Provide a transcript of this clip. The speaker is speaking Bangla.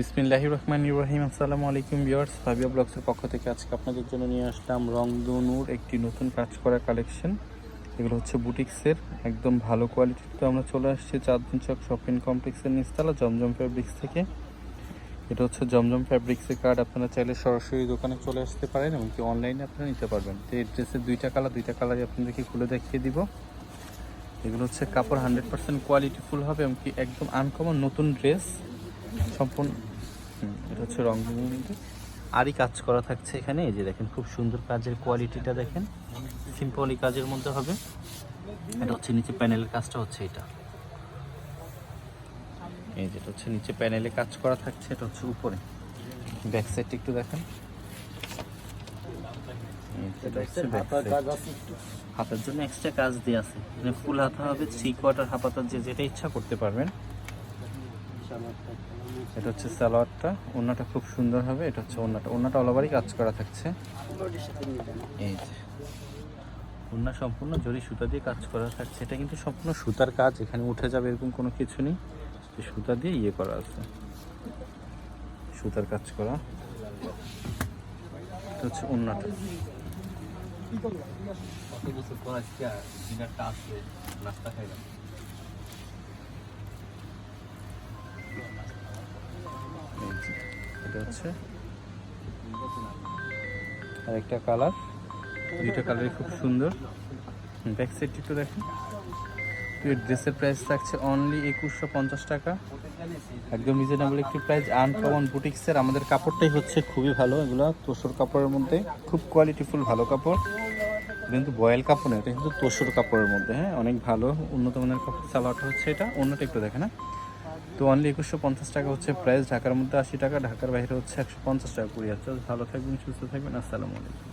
বিসমিল্লাহি রহমান ইব্রাহিম আসসালামু আলাইকুম ভিউয়ার্স, ফাবিয়া ব্লগসের পক্ষ থেকে আজকে আপনাদের জন্য নিয়ে আসলাম রংদনুর একটি নতুন কাজ করা কালেকশন। এগুলো হচ্ছে বুটিক্সের, একদম ভালো কোয়ালিটির। তো আমরা চলে আসছি চাঁদদিন চক শপিং কমপ্লেক্সের নিচতলা জমজম ফ্যাব্রিক্স থেকে। এটা হচ্ছে জমজম ফ্যাব্রিক্সের কার্ড, আপনারা চাইলে সরাসরি দোকানে চলে আসতে পারেন এমনকি অনলাইনে আপনারা নিতে পারবেন। তো এই ড্রেসের দুইটা কালার, দুইটা কালারই আপনাদেরকে খুলে দেখিয়ে দিব। এগুলো হচ্ছে কাপড় হান্ড্রেড পার্সেন্ট কোয়ালিটিফুল হবে এমনকি একদম আনকমন নতুন ড্রেস। সম্পূর্ণ হুম, এটা হচ্ছে রং আরই কাজ করা থাকছে এখানে। এই যে দেখেন খুব সুন্দর কাজের কোয়ালিটিটা দেখেন। সিম্পলি কাজের মধ্যে হবে। এটা হচ্ছে নিচে প্যানেলের কাজটা হচ্ছে এটা। এই যেটা হচ্ছে নিচে প্যানেলে কাজ করা থাকছে। এটা হচ্ছে উপরে। ব্যাক সাইডটা একটু দেখেন। হাতের জন্য এক্সট্রা কাজ দিয়ে আছে। মানে ফুল হাতা হবে থ্রি কোয়ার্টার হাফ হাতার যে যেটা ইচ্ছা করতে পারবেন। এটা হচ্ছে সালোয়ারটা ওনাটা খুব সুন্দর হবে এটা হচ্ছে ওনাটা ওনাটা অল ওভারই কাজ করা থাকছে। এই যে। ওনা সম্পূর্ণ জরি সুতা দিয়ে কাজ করা থাকছে। এটা কিন্তু সম্পূর্ণ সুতার কাজ এখানে উঠে যাবে এরকম কোনো কিছু নেই। যে সুতা দিয়ে ইয়ে করা আছে। সুতার কাজ করা। এটা হচ্ছে ওনাটা কত বছর পর আজকে ডিনারটা আসলে নাস্তা খাইলাম। এটা হচ্ছে। আর একটা কালার। দুইটা কালারই খুব সুন্দর। ব্যাক সাইড একটু দেখেন। ড্রেসের প্রাইস থাকছে অনলি একুশশো পঞ্চাশ টাকা। একদম রিজনেবল একটি প্রাইস আনকমন বুটিক্সের আমাদের কাপড়টাই হচ্ছে খুবই ভালো এগুলো, তোষর কাপড়ের মধ্যে। খুব কোয়ালিটিফুল ভালো কাপড়। কিন্তু বয়েল কাপড় না, এটা কিন্তু তোষর কাপড়ের মধ্যে হ্যাঁ? অনেক ভালো, উন্নত মানের কাপড়, সালোয়ারটা হচ্ছে এটা। অন্যটা একটু দেখে না তো অনলি একুশশো পঞ্চাশ টাকা হচ্ছে প্রাইস ঢাকার মধ্যে আশি টাকা, ঢাকার বাইরে হচ্ছে একশো পঞ্চাশ টাকা। কুড়ি হাজার ভালো থাকবেন, সুস্থ থাকবেন, আসসালামু আলাইকুম।